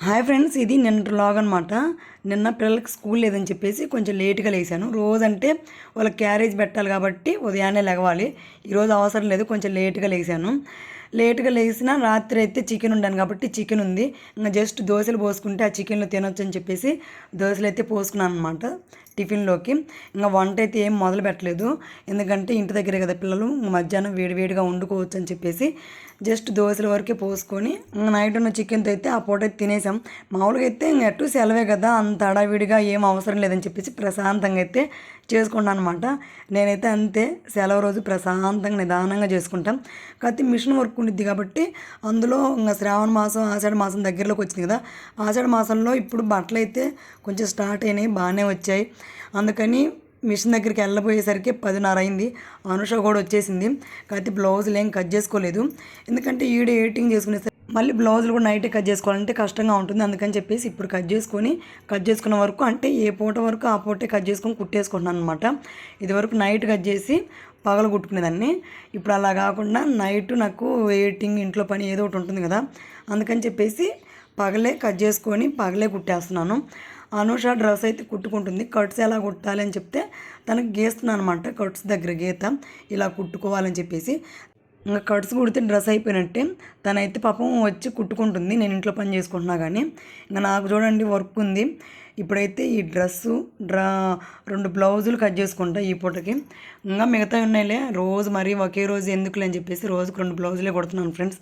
Hi friends ఇది నిన్నటి log అనమాట నిన్న పిల్లలకి స్కూల్ లేదని చెప్పేసి కొంచెం లేట్గా లేచాను రోజంటే వాళ్ళకి క్యారేజ్ పెట్టాలి కాబట్టి ఉదయాన్నే లెగవాలి ఈరోజు అవసరం లేదు కొంచెం లేట్గా లేచాను లేట్గా లేచినా రాత్రి అయితే చికెన్ ఉండాను కాబట్టి చికెన్ ఉంది. ఇంకా జస్ట్ దోశలు పోసుకుంటే ఆ చికెన్లో తినొచ్చు అని చెప్పేసి దోశలు అయితే పోసుకున్నాను అనమాట టిఫిన్లోకి. ఇంకా వంట అయితే ఏం మొదలు పెట్టలేదు. ఎందుకంటే ఇంటి దగ్గరే కదా పిల్లలు మధ్యాహ్నం వేడివేడిగా వండుకోవచ్చు అని చెప్పేసి జస్ట్ దోశల వరకే పోసుకొని నైట్ ఉన్న చికెన్తో అయితే ఆ పూట అయితే తినేసాం. మామూలుగా అయితే ఇంక ఎటు సెలవే కదా అంత హడావిడిగా ఏం అవసరం లేదని చెప్పేసి ప్రశాంతంగా అయితే చేసుకున్నాను అనమాట నేనైతే అంతే సెలవు రోజు ప్రశాంతంగా నిదానంగా చేసుకుంటాం. కాకపోతే మిషన్ వర్క్ ఉండిద్ది కాబట్టి అందులో ఇంకా శ్రావణ మాసం ఆషాఢ మాసం దగ్గరలోకి వచ్చింది కదా. ఆషాఢ మాసంలో ఇప్పుడు బట్టలు అయితే కొంచెం స్టార్ట్ అయినాయి బాగానే వచ్చాయి. అందుకని మిషన్ దగ్గరికి వెళ్ళబోయేసరికి పదిన్నర అయింది. అనుష కూడా వచ్చేసింది. కాకపోతే బ్లౌజులు ఏం కట్ చేసుకోలేదు. ఎందుకంటే ఈడే ఎడిటింగ్ చేసుకునే మళ్ళీ బ్లౌజులు కూడా నైట్ కట్ చేసుకోవాలంటే కష్టంగా ఉంటుంది. అందుకని చెప్పేసి ఇప్పుడు కట్ చేసుకొని కట్ చేసుకున్న వరకు అంటే ఏ పూట వరకు ఆ పూటే కట్ చేసుకొని కుట్టేసుకుంటున్నాను అనమాట ఇది వరకు నైట్ కట్ చేసి పగలు కుట్టుకునేదాన్ని. ఇప్పుడు అలా కాకుండా నైట్ నాకు వెయిటింగ్ ఇంట్లో పని ఏదో ఒకటి ఉంటుంది కదా అందుకని చెప్పేసి పగలే కట్ చేసుకొని పగలే కుట్టేస్తున్నాను. అనూష డ్రెస్ అయితే కుట్టుకుంటుంది. కట్స్ ఎలా కుట్టాలి అని చెప్తే తనకు గీస్తున్నాను అనమాట. కట్స్ దగ్గర గీత ఇలా కుట్టుకోవాలని చెప్పేసి. ఇంకా కట్స్ కుడితే డ్రెస్ అయిపోయినట్టే తనైతే పాపం వచ్చి కుట్టుకుంటుంది నేను ఇంట్లో పని చేసుకుంటున్నా కానీ. ఇంకా నాకు చూడండి వర్క్ ఉంది. ఇప్పుడైతే ఈ డ్రెస్సు డ్రా రెండు బ్లౌజులు కట్ చేసుకుంటా ఈ పూటకి. ఇంకా మిగతా ఉన్నాయిలే. రోజు మరీ ఒకే రోజు ఎందుకులే అని చెప్పేసి రోజుకు రెండు బ్లౌజులే కొడుతున్నాను ఫ్రెండ్స్.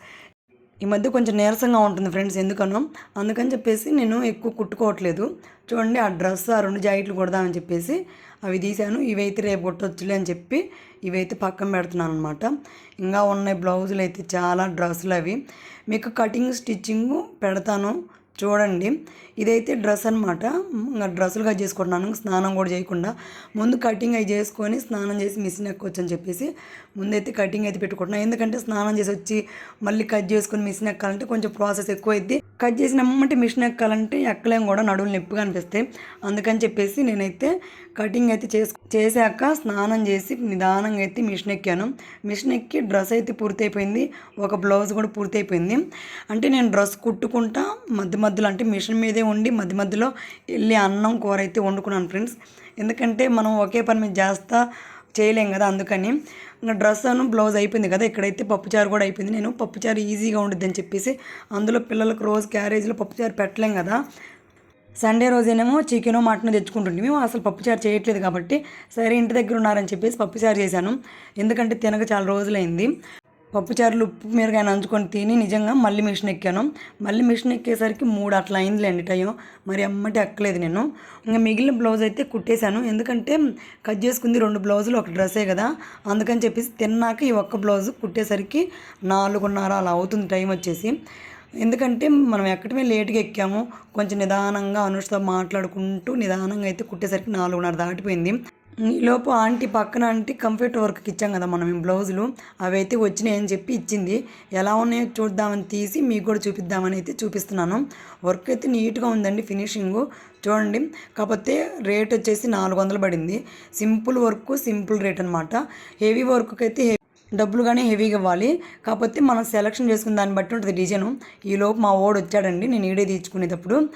ఈ మధ్య కొంచెం నీరసంగా ఉంటుంది ఫ్రెండ్స్ ఎందుకనో. అందుకని చెప్పేసి నేను ఎక్కువ కుట్టుకోవట్లేదు. చూడండి ఆ డ్రెస్ ఆ రెండు జాకెట్లు కొడదామని చెప్పేసి అవి తీశాను. ఇవైతే రేపు కొట్టొచ్చులే అని చెప్పి ఇవైతే పక్కన పెడుతున్నాను అనమాట ఇంకా ఉన్నాయి బ్లౌజులు అయితే చాలా డ్రెస్సులు అవి. మీకు కటింగ్ స్టిచ్చింగ్ పెడతాను. చూడండి. ఇదైతే డ్రెస్ అనమాట ఇంకా డ్రెస్సులుగా చేసుకుంటున్నాను. స్నానం కూడా చేయకుండా. ముందు కటింగ్ అవి చేసుకొని స్నానం చేసి మిషన్ ఎక్కొచ్చు అని చెప్పేసి ముందైతే కటింగ్ అయితే పెట్టుకుంటున్నాను ఎందుకంటే స్నానం చేసి వచ్చి మళ్ళీ కట్ చేసుకొని మిషన్ ఎక్కాలంటే కొంచెం ప్రాసెస్ ఎక్కువ అయింది కట్ చేసినామంటే మిషన్ ఎక్కాలంటే ఎక్కలేం కూడా నడువులు నొప్పిగా అనిపిస్తాయి. అందుకని చెప్పేసి నేనైతే కటింగ్ అయితే చేసు చేశాక స్నానం చేసి నిదానంగా అయితే మిషన్ ఎక్కాను. మిషన్ ఎక్కి డ్రెస్ అయితే పూర్తయిపోయింది. ఒక బ్లౌజ్ కూడా పూర్తయిపోయింది. అంటే నేను డ్రెస్ కుట్టుకుంటా మధ్య మధ్యలో అంటే మిషన్ మీదే ఉండి మధ్య మధ్యలో వెళ్ళి అన్నం కూర అయితే వండుకున్నాను ఫ్రెండ్స్. ఎందుకంటే మనం ఒకే పని మీద చేస్తా చేయలేం కదా అందుకని. నా డ్రెస్ అను బ్లౌజ్ అయిపోయింది కదా ఇక్కడైతే పప్పుచారు కూడా అయిపోయింది. నేను పప్పుచారు ఈజీగా ఉండిద్ది అని చెప్పేసి అందులో పిల్లలకు రోజు క్యారేజ్లో పప్పుచారు పెట్టలేం కదా. సండే రోజేనేమో చికెన్ మటన్ తెచ్చుకుంటుండే. మేము అసలు పప్పుచారు చేయట్లేదు కాబట్టి సరే ఇంటి దగ్గర ఉన్నారని చెప్పేసి పప్పుచారు చేశాను. ఎందుకంటే తినక చాలా రోజులైంది. పప్పుచారులు ఉప్పు మీరుగా నంచుకొని తిని నిజంగా మళ్ళీ మిషన్ ఎక్కాను. మళ్ళీ మిషన్ ఎక్కేసరికి మూడు అట్లా అయిందిలేండి టైం. మరి అమ్మటి ఎక్కలేదు నేను. ఇంకా మిగిలిన బ్లౌజ్ అయితే కుట్టేశాను. ఎందుకంటే కట్ చేసుకుంది రెండు బ్లౌజులు ఒక డ్రెస్సే కదా. అందుకని చెప్పేసి తిన్నాక ఈ ఒక్క బ్లౌజ్ కుట్టేసరికి నాలుగున్నర అలా అవుతుంది టైం వచ్చేసి. ఎందుకంటే మనం ఎక్కడమే లేట్గా ఎక్కాము. కొంచెం నిదానంగా అనుష్తో మాట్లాడుకుంటూ నిదానంగా అయితే కుట్టేసరికి నాలుగున్నర దాటిపోయింది. ఈలోపు ఆంటీ పక్కన ఆంటీ కంప్యూటర్ వర్క్కి ఇచ్చాం కదా మనం ఈ బ్లౌజులు. అవి అయితే వచ్చినాయని చెప్పి ఇచ్చింది. ఎలా ఉన్నాయో చూద్దామని తీసి మీకు కూడా చూపిద్దామని అయితే చూపిస్తున్నాను. వర్క్ అయితే నీట్గా ఉందండి ఫినిషింగ్ చూడండి. కాకపోతే రేట్ వచ్చేసి నాలుగు వందలు పడింది. సింపుల్ వర్క్ సింపుల్ రేట్ అనమాట హెవీ వర్క్కి అయితే డబ్బులు కానీ హెవీగా ఇవ్వాలి. కాకపోతే మనం సెలక్షన్ చేసుకున్న దాన్ని బట్టి ఉంటుంది డిజైన్. ఈలోపు మా వాడు వచ్చాడండి నేను ఈడే తీర్చుకునేటప్పుడు.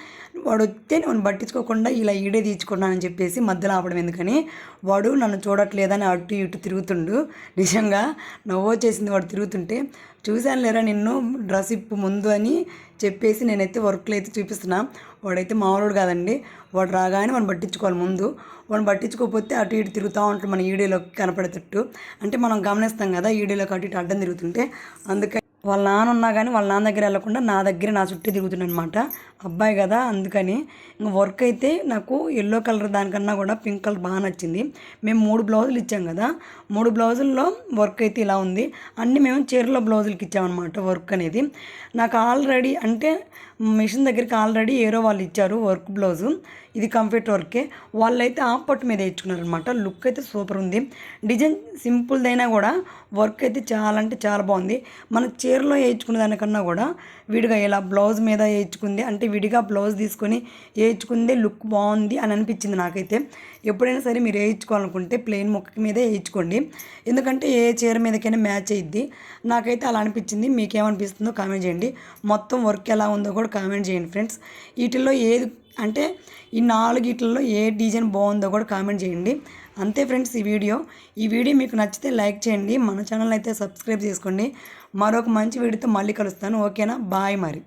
వాడు వస్తే నేను పట్టించుకోకుండా ఇలా ఈడే తీర్చుకున్నానని చెప్పేసి మధ్యలో ఆపడం ఎందుకని? వాడు నన్ను చూడట్లేదని అటు ఇటు తిరుగుతుండు. నిజంగా నవ్వు వచ్చేసింది వాడు తిరుగుతుంటే. చూశాను లేరా నిన్ను? డ్రెస్ ఇప్పు ముందు అని చెప్పేసి నేనైతే వర్క్లు అయితే చూపిస్తున్నా. వాడైతే మామూలుడు కాదండి. వాడు రాగానే మనం పట్టించుకోవాలి ముందు. వాడిని పట్టించుకోకపోతే అటు ఇటు తిరుగుతూ ఉంటాడు మన ఈడీలోకి కనపడేటట్టు. అంటే మనం గమనిస్తాం కదా ఈడీలోకి అటు ఇటు అడ్డం తిరుగుతుంటే. అందుకని వాళ్ళ నాన్న ఉన్నా కానీ వాళ్ళ నాన్న దగ్గర వెళ్ళకుండా నా దగ్గర నా చుట్టూ తిరుగుతున్నాను అనమాట అబ్బాయి కదా అందుకని ఇంక వర్క్ అయితే నాకు ఎల్లో కలర్ దానికన్నా కూడా పింక్ కలర్ బాగా నచ్చింది. మేము మూడు బ్లౌజులు ఇచ్చాం కదా మూడు బ్లౌజుల్లో వర్క్ అయితే ఇలా ఉంది. అన్ని మేము చీరలో బ్లౌజులకి ఇచ్చామన్నమాట వర్క్ అనేది. నాకు ఆల్రెడీ అంటే మిషన్ దగ్గరికి ఆల్రెడీ ఏరో వాళ్ళు ఇచ్చారు వర్క్ బ్లౌజు. ఇది కంఫర్ట్ వర్కే. వాళ్ళైతే ఆ పట్టు మీద ఇచ్చుకున్నారనమాట లుక్ అయితే సూపర్ ఉంది. డిజైన్ సింపుల్దైనా కూడా వర్క్ అయితే చాలా అంటే చాలా బాగుంది. మన చీరలో వేయించుకునే దానికన్నా కూడా విడిగా ఇలా బ్లౌజ్ మీద వేయించుకుంది. అంటే విడిగా బ్లౌజ్ తీసుకొని వేయించుకుందే లుక్ బాగుంది అని అనిపించింది నాకైతే. ఎప్పుడైనా సరే మీరు వేయించుకోవాలనుకుంటే ప్లెయిన్ మొక్క మీదే వేయించుకోండి. ఎందుకంటే ఏ చీర మీదకైనా మ్యాచ్ అయ్యిద్ది నాకైతే అలా అనిపించింది. మీకేమనిపిస్తుందో కామెంట్ చేయండి. మొత్తం వర్క్ ఎలా ఉందో కూడా కామెంట్ చేయండి ఫ్రెండ్స్. వీటిల్లో ఏది అంటే ఈ నాలుగిట్లలో ఏ డిజైన్ బాగుందో కూడా కామెంట్ చేయండి. అంతే ఫ్రెండ్స్ ఈ వీడియో. ఈ వీడియో మీకు నచ్చితే లైక్ చేయండి. మన ఛానల్ అయితే సబ్స్క్రైబ్ చేసుకోండి. మరొక మంచి వీడియోతో మళ్ళీ కలుస్తాను. ఓకేనా? బాయ్ మరి.